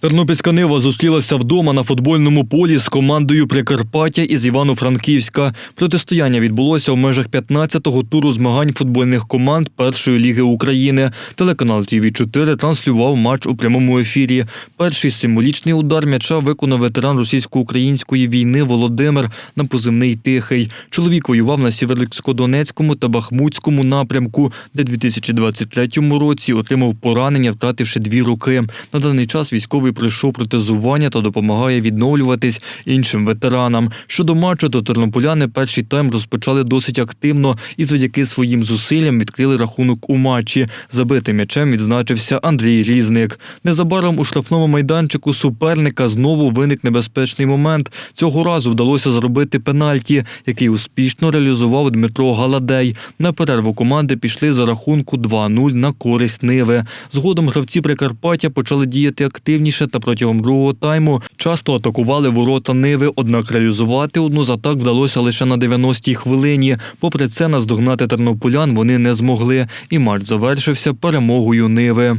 Тернопільська Нива зустрілася вдома на футбольному полі з командою Прикарпаття із Івано-Франківська. Протистояння відбулося у межах 15-го туру змагань футбольних команд Першої ліги України. Телеканал ТВ 4 транслював матч у прямому ефірі. Перший символічний удар м'яча виконав ветеран російсько-української війни Володимир на позивний Тихий. Чоловік воював на Сєвєродонецькому та Бахмутському напрямку, де 2023 році отримав поранення, втративши дві руки. На даний час військовий пройшов протезування та допомагає відновлюватись іншим ветеранам. Щодо матчу, то тернополяни перший тайм розпочали досить активно і завдяки своїм зусиллям відкрили рахунок у матчі. Забитим м'ячем відзначився Андрій Різник. Незабаром у штрафному майданчику суперника знову виник небезпечний момент. Цього разу вдалося зробити пенальті, який успішно реалізував Дмитро Галадей. На перерву команди пішли за рахунку 2-0 на користь Ниви. Згодом гравці Прикарпаття почали діяти активніше та протягом другого тайму часто атакували ворота Ниви, однак реалізувати одну з атак вдалося лише на 90-й хвилині. Попри це, наздогнати тернополян вони не змогли, і матч завершився перемогою Ниви.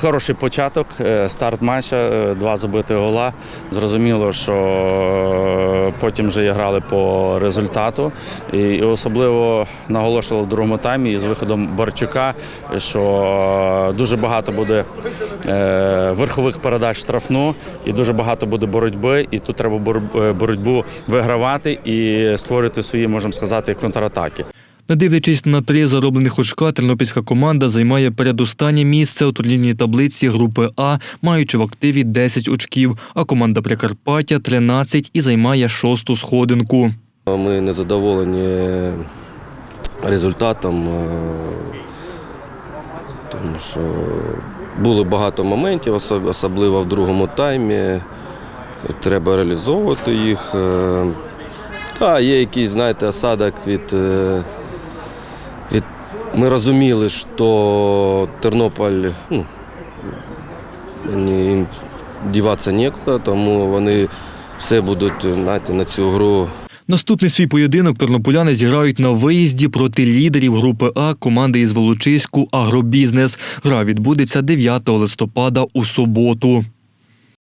Хороший початок, е, старт матча, е, два забити гола. Зрозуміло, що е, потім вже грали по результату. І особливо наголошували в другому таймі із виходом Барчука, що дуже багато буде верхових передач штрафну і дуже багато буде боротьби. І тут треба е, боротьбу вигравати і створювати свої, можемо сказати, контратаки. Не дивлячись на три зароблених очка, тернопільська команда займає передостаннє місце у турнірній таблиці групи А, маючи в активі 10 очків, а команда Прикарпаття 13 і займає шосту сходинку. Ми не задоволені результатом, е, тому що було багато моментів, особливо в другому таймі. Треба реалізовувати їх. Е, Та є якийсь, знаєте, осадок від. е, від... Ми розуміли, що Тернополь ну, їм діватися нікуди, тому вони все будуть знаєте, на цю гру Наступний свій поєдинок тернополяни зіграють на виїзді проти лідерів групи А команди із Волочиську Агробізнес. Гра відбудеться 9 листопада у суботу.